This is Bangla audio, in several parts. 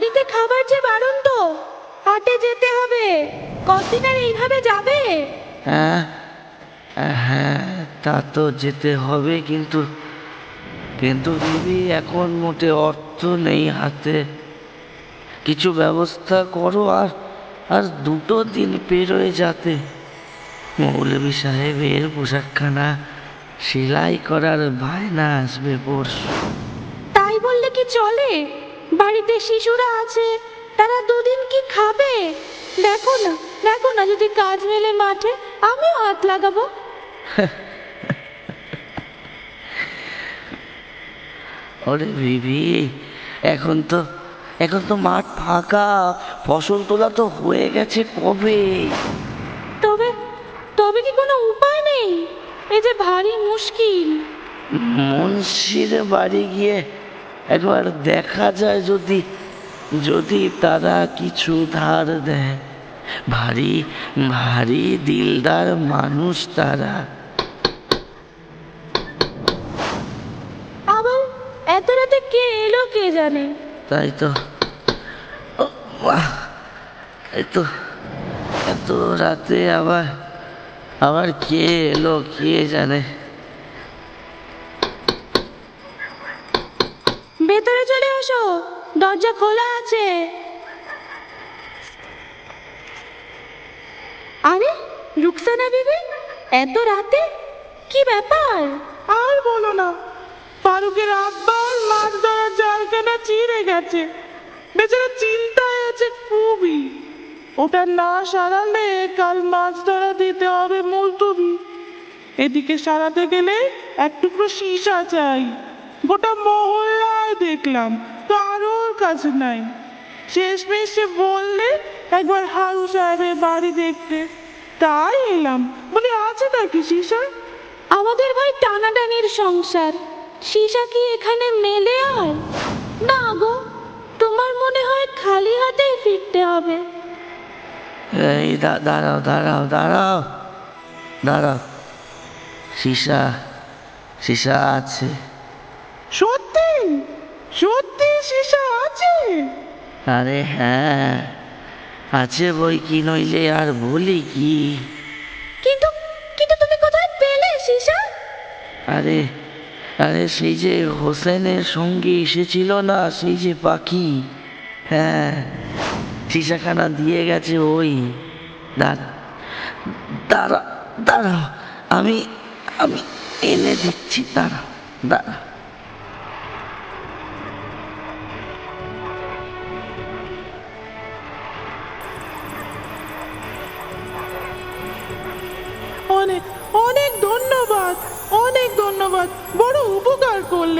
বাড়িতে খাবার যে বারণ তো হাটে যেতে হবে। কতদিন আর এইভাবে যাবে? হ্যাঁ হ্যাঁ তা তো যেতে হবে কিন্তু কিন্তু দিদি এখন মোটে অর্থ নেই হাতে। কিছু ব্যবস্থা করো আর আর দুটো দিন পেরোয় যাতে। মৌলভী সাহেবের পোশাকখানা সেলাই করার বায়না আসবে পরশু। তাই বললে কি চলে? বাড়িতে শিশুরা আছে তারা দুদিন কি খাবে? দেখো না দেখো না যদি কাজ মেলে মাঠে আমিও হাত লাগাবো। ওরে বিবি এখন তো এখন তো মাঠ ফাঁকা ফসল তোলা তো হয়ে গেছে কবে? তবে তবে কি কোনো উপায় নেই? এই যে ভারী মুশকিল। মুন্সির বাড়ি গিয়ে একবার দেখা যায় যদি যদি তারা কিছু ধার দেয়। ভারী ভারী দিলদার মানুষ তারা। আবার এত রাতে কে এলো কে জানে? তাই তো। এই এত রাতে আবার আবার কে এলো কে জানে ভেতরে চলে আসো দরজা খোলা আছে। আরে, রুকসানা বিবি, এত রাতে? কি ব্যাপার? আর বলো না, ফারুকের আব্বার মাছ ধরার জালখানা চিড়ে গেছে। বেচারা চিন্তায় আছে খুবই। ওটা না সারালে কাল মাছ ধরা দিতে হবে মুলতবি। এদিকে সারাতে গেলে এক টুকরো সীসা চাই। গোটা মহল্লায় দেখলাম কারোর কাছে নাই। শেষমেশ সে বললে একবার হারু সাহেবের বাড়ি দেখতে। তাই এলাম। বলি আছে নাকি সীসা? আমাদের ভাই টানাটানির সংসার। সীসা কি এখানে মেলে আর? না গো তোমার মনে হয় খালি হাতেই ফিরতে হবে। এই দা- দাঁড়াও দাঁড়াও দাঁড়াও দাঁড়াও। সীসা সীসা আছে। সত্যি? সত্যি? সীসা আছে আরে হ্যাঁ আছে বই কি নইলে আর বলি কি? কিন্তু কিন্তু তুমি কোথায় পেলে সীসা আরে আরে সেই যে হোসেনের সঙ্গে এসেছিল না সেই যে পাখি? হ্যাঁ সীসাখানা দিয়ে গেছে ওই। দাঁড়া দাঁড়া দাঁড়াও আমি আমি এনে দিচ্ছি দাঁড়া দাঁড়া।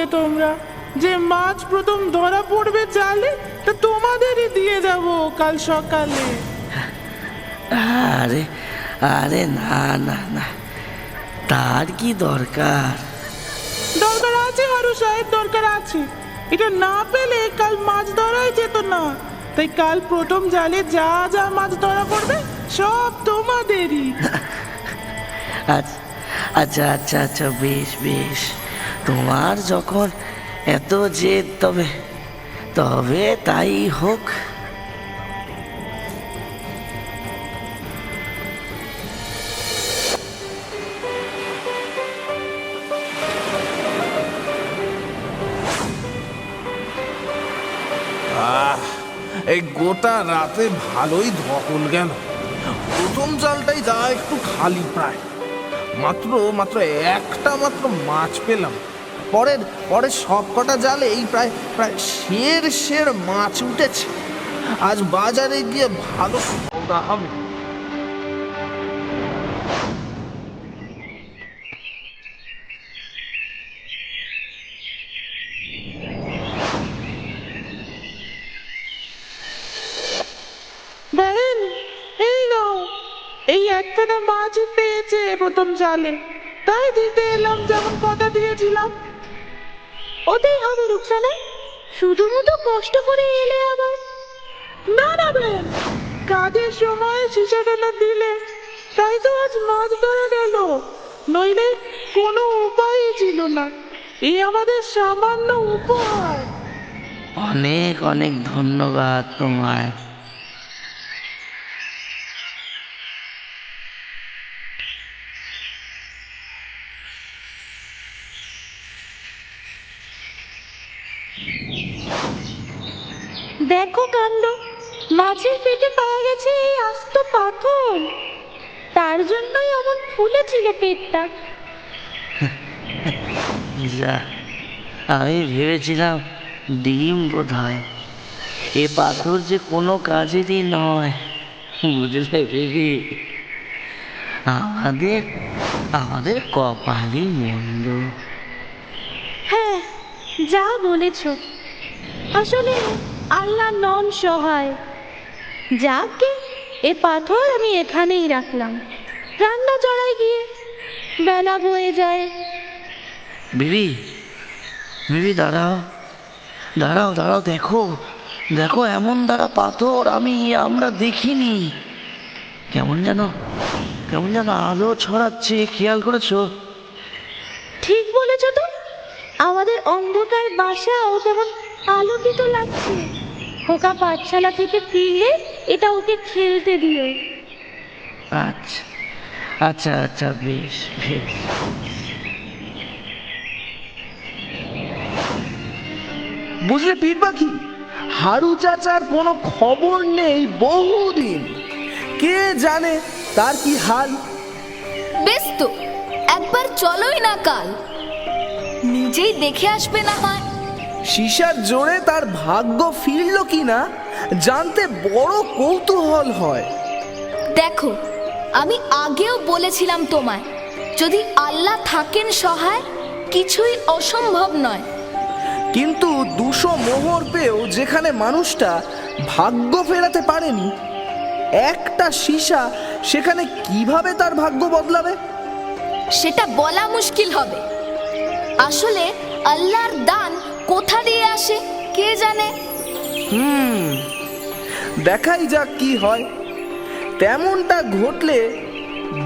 করলে তোমরা যে মাছ প্রথম ধরা পড়বে জালে তা তোমাদেরই দিয়ে যাব কাল সকালে। আরে আরে না না না তার কি দরকার? দরকার আছে হারু সাহেব দরকার আছে। এটা না পেলে কাল মাছ ধরাই যেত না। তাই কাল প্রথম জালে যা যা মাছ ধরা পড়বে সব তোমাদেরই। আচ্ছা আচ্ছা আচ্ছা আচ্ছা বেশ বেশ। তোমার যখন এত জেদ, তবে তবে তাই হোক। এই গোটা রাতে ভালোই ধকল গেল প্রথম জালটাই যা একটু খালি প্রায়। মাত্র মাত্র একটা মাত্র মাছ পেলাম। পরের পরের সব কটা জালে এই প্রায় প্রায় শের শের মাছ উঠেছে। আজ বাজারে গিয়ে ভালো সৌদা হবে। বলেন এই নাও। এই একখানা মাছ পেয়েছে প্রথম জালে। তাই দিতে এলাম যেমন কথা দিয়েছিলাম। ওতেই হবে রুকসানা শুধু মতো কষ্ট করে এলে আবার। না না বেন কাজের সময় শিশাখানা দিলে, তাই তো আজ মাছ ধরে গেল। নইলে কোনো উপায়ই ছিল না। এই আমাদের সামান্য উপহার অনেক অনেক ধন্যবাদ তোমায়। দেখো কাণ্ড। মাছের পেটে পাওয়া গেছে এই আস্ত পাথর। তার জন্যই এমন ফুলেছিল পেটটা। যা আমি ভেবেছিলাম ডিম বোধ হয় এ পাথর যে কোনো কাজেরই নয় বুঝলে বেবি? আমাদের আমাদের কপালই মন্দ। হ্যাঁ যা বলেছ। আসলে আল্লাহ নন সহায়। যাকে এ পাথর আমি এখানেই রাখলাম। রান্না চড়াই গিয়ে বেলা বয়ে যায়। বিবি বিবি দাঁড়াও। দাঁড়াও দাঁড়াও দেখো। দেখো এমন দাঁড়া পাথর আমি আমরা দেখিনি। কেমন যেন কেমন যেন আলো ছড়াচ্ছে খেয়াল করেছ? ঠিক বলেছ তো। আমাদের অন্ধকার বাসাও তেমন আলোকিত লাগছে। খোকা পাঠশালা থেকে ফিরলে এটা ওকে খেলতে দিও। আচ্ছা। আচ্ছা আচ্ছা বেশ বেশ। বুঝলে পীর পাখি হারু চাচার কোনো খবর নেই বহুদিন। কে জানে তার কি হাল? বেশ তো একবার চলোই না কাল। নিজেই দেখে আসবে না হয়। সিসার জোরে তার ভাগ্য ফিরল কিনা জানতে বড় কৌতূহল হয়। দেখো আমি আগেও বলেছিলাম তোমায় যদি আল্লাহ থাকেন সহায় কিছুই অসম্ভব নয়। কিন্তু দুশো মোহর পেয়েও যেখানে মানুষটা ভাগ্য ফেরাতে পারেনি একটা সীসা সেখানে কীভাবে তার ভাগ্য বদলাবে? সেটা বলা মুশকিল হবে। আসলে আল্লাহর দান কোথা দিয়ে আসে, কে জানে? হুম, দেখাই যাক কি হয়। তেমনটা ঘটলে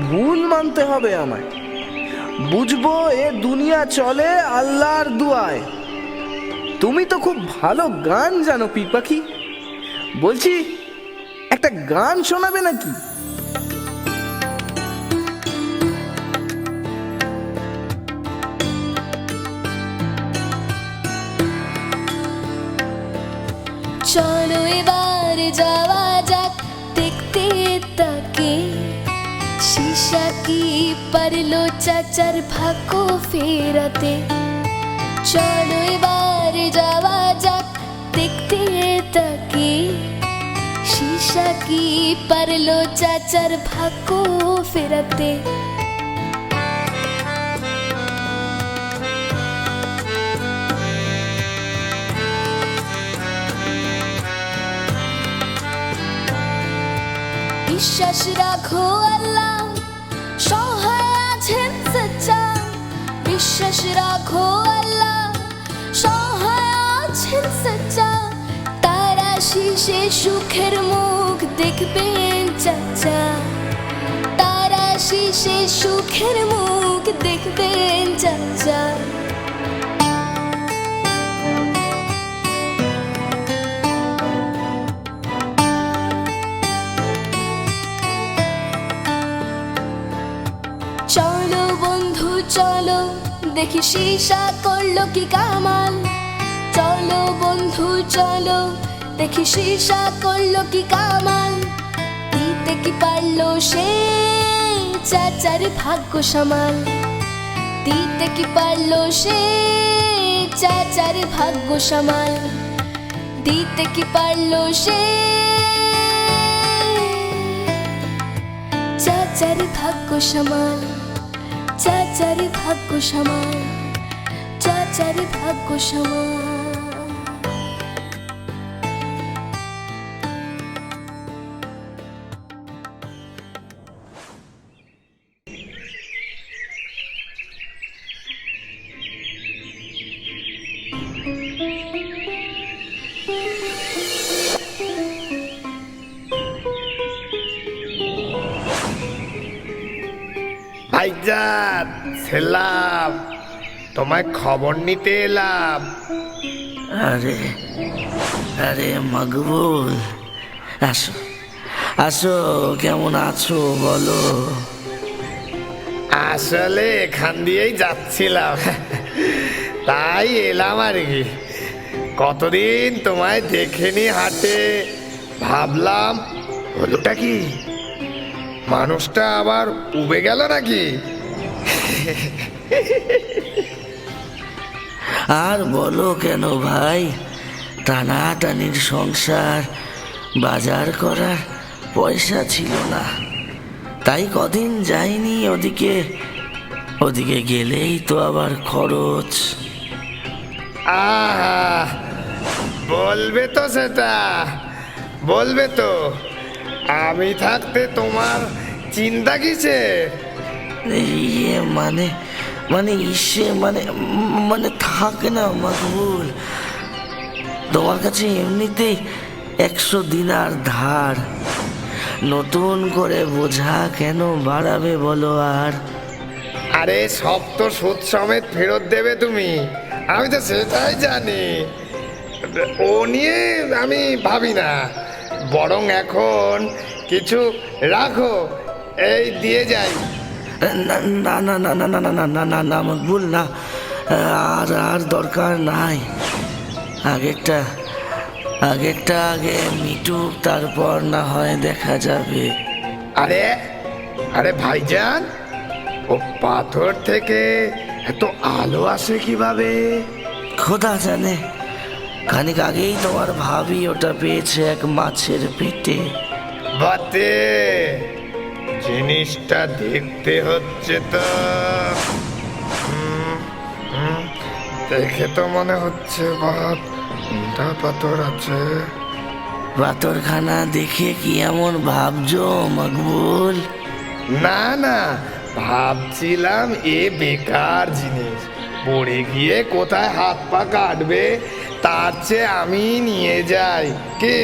ভুল মানতে হবে আমায়। বুঝব এ দুনিয়া চলে আল্লাহর দুয়ায়। তুমি তো খুব ভালো গান জানো পি পাখি বলছি, একটা গান শোনাবে নাকি? চলো এবার যাওয়া যাক, দেখতে তাকে। সীসা কি পারল চাচার ভাগ্য ফেরাতে? চলো, এবার যাওয়া যাক, দেখতে তাকে। সীসা কি পারল চাচার ভাগ্য ফেরাতে? রাখো আল্লাহ সহায় আছেন সচ্চা বিশ্বাস রাখো আল্লাহ, সহায় আছেন সচ্চা তারা শীষে সুখের মুখ দেখবেন চাচা। তারা শীষে সুখের মুখ দেখবেন চাচা। চলো দেখি সীসা করল কি কামাল। চলো বন্ধু, চলো দেখি সীসা করল কি কামাল। দিতে কি পারল সে চাচার ভাগ্য সামাল। দিতে কি পারল সে চাচার ভাগ্য সামাল। দিতে কি পারল সে চাচার ভাগ্য সমান চাচার ভাগ্য সমান চাচার ভাগ্য সমান। ভাইজান! সেলাম তোমায় খবর নিতে এলাম। আরে আরে মকবুল আসো আসো কেমন আছো বলো। আসলে এখান দিয়েই যাচ্ছিলাম। তাই এলাম আর কি। কতদিন তোমায় দেখেনি হাটে ভাবলাম হলোটা কি? মানুষটা আবার উবে গেল নাকি? আর বলো কেন ভাই? টানাটানির সংসার, বাজার করার পয়সা ছিল না। তাই কদিন যাইনি ওদিকে। ওদিকে গেলেই তো আবার খরচ। আহা, বলবে তো সেটা, বলবে তো। আমি থাকতে তোমার চিন্তা কিসে ইয়ে মানে মানে ইসে মানে মানে থাকে না মকবুল তোমার কাছে এমনিতেই একশো দিনার ধার। নতুন করে বোঝা কেন বাড়াবে বলো আর? আরে, সব তো সুদ সমেত ফেরত দেবে তুমি। আমি তো সেটাই জানি। ও নিয়ে আমি ভাবি না। বরং এখন কিছু রাখো। এই, দিয়ে যাই। না না না না না না না না না না মকবুল না আর আর দরকার নাই আগেরটা আগেরটা আগে মিটুক তারপর না হয় দেখা যাবে আরে আরে ভাইজান ও পাথর থেকে এত আলো আসে কীভাবে খোদা জানে খানিক আগেই তোমার ভাবি ওটা পেয়েছে এক মাছের পেটে বাতে জিনিসটা দেখতে হচ্ছে তো। দেখে তো মনে হচ্ছে বাপ পাথর আছে? পাথরখানা দেখে কি এমন ভাবছ মকবুল? না না ভাবছিলাম এ বেকার জিনিস। পড়ে গিয়ে কোথায় হাত পা কাটবে তার চেয়ে আমি নিয়ে যাই। কি?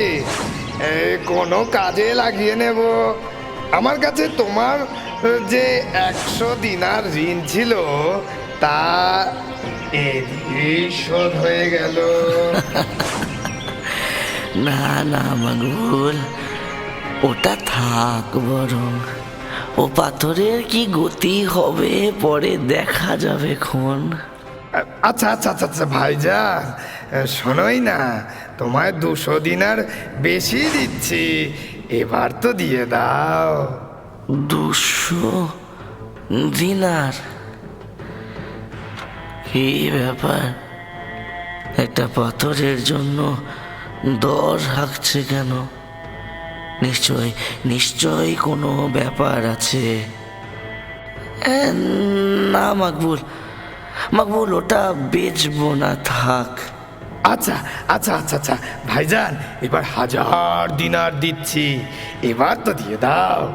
কোনো কাজে লাগিয়ে নেব? আমার কাছে তোমার যে একশো দিনার ঋণ ছিল তা শোধ হয়ে গেল। না না মকবুল ওটা থাক বরং। ও পাথরের কি গতি হবে পরে দেখা যাবে খন। আচ্ছা আচ্ছা আচ্ছা আচ্ছা ভাইজান শোনোই না তোমায় দুশো দিনার বেশি দিচ্ছি। এবার তো দিয়ে দাও। দুশো দিনার। কি ব্যাপার? একটা পাথরের জন্য দর হাঁকছে কেন? নিশ্চয় নিশ্চয় কোনো ব্যাপার আছে। না, মাকবুল। মাকবুল, ওটা বেচবো না, থাক। আচ্ছা আচ্ছা আচ্ছা আচ্ছা। ভাইজান এবার হাজার দিনার দিচ্ছি। এবার তো দিয়ে দাও।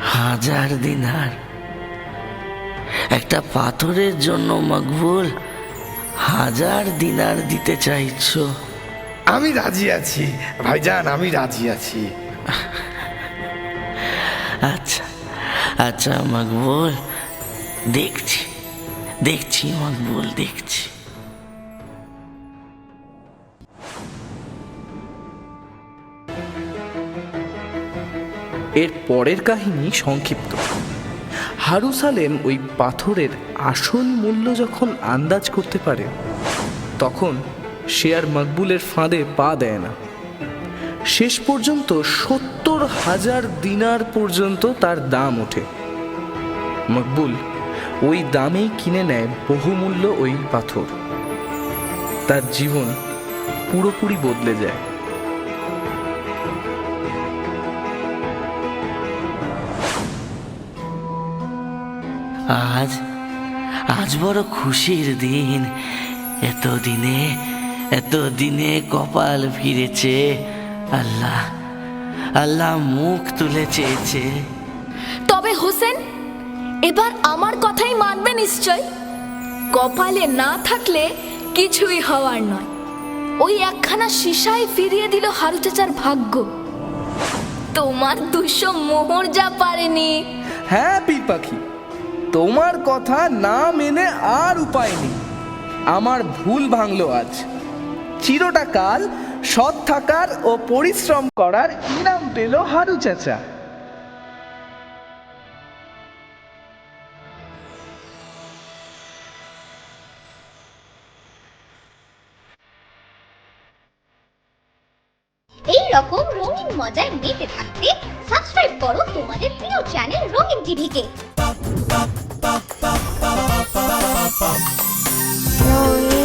হাজার দিনার? একটা পাথরের জন্য মকবুল হাজার দিনার দিতে চাইছো? আমি রাজি আছি। ভাইজান আমি রাজি আছি। আচ্ছা আচ্ছা মকবুল। দেখছি দেখছি মকবুল দেখছি। এর পরের কাহিনী সংক্ষিপ্ত। হারুসালেম ওই পাথরের আসল মূল্য যখন আন্দাজ করতে পারে, তখন সে আর মকবুলের ফাঁদে পা দেয় না। শেষ পর্যন্ত সত্তর হাজার দিনার পর্যন্ত তার দাম ওঠে। মকবুল ওই দামেই কিনে নেয় বহুমূল্য ওই পাথর। তার জীবন পুরোপুরি বদলে যায়। আজ আজ বড় খুশির দিন। এত দিনে এত দিনে কপাল ফিরেছে। আল্লাহ আল্লাহ মুখ তুলে চেয়েছে। তবে হোসেন এবার আমার কথাই মানবে নিশ্চয়? কপালে না থাকলে কিছুই হওয়ার নয়। ওই একখানা সিসাই ফিরিয়ে দিল হারু চাচার ভাগ্য। তোমার দুশো মোহর যা পারেনি। হ্যাঁ পাখি। তোমার কথা না মেনে আর উপায় নেই। আমার ভুল ভাঙলো আজ। চিরটা কাল সৎ থাকার ও পরিশ্রম করার ইনাম পেল হারু চাচা। এই রঙিন মজায় মেতে থাকতে করো তোমাদের প্রিয় চ্যানেল রঙিন টিভিকে। রঙিন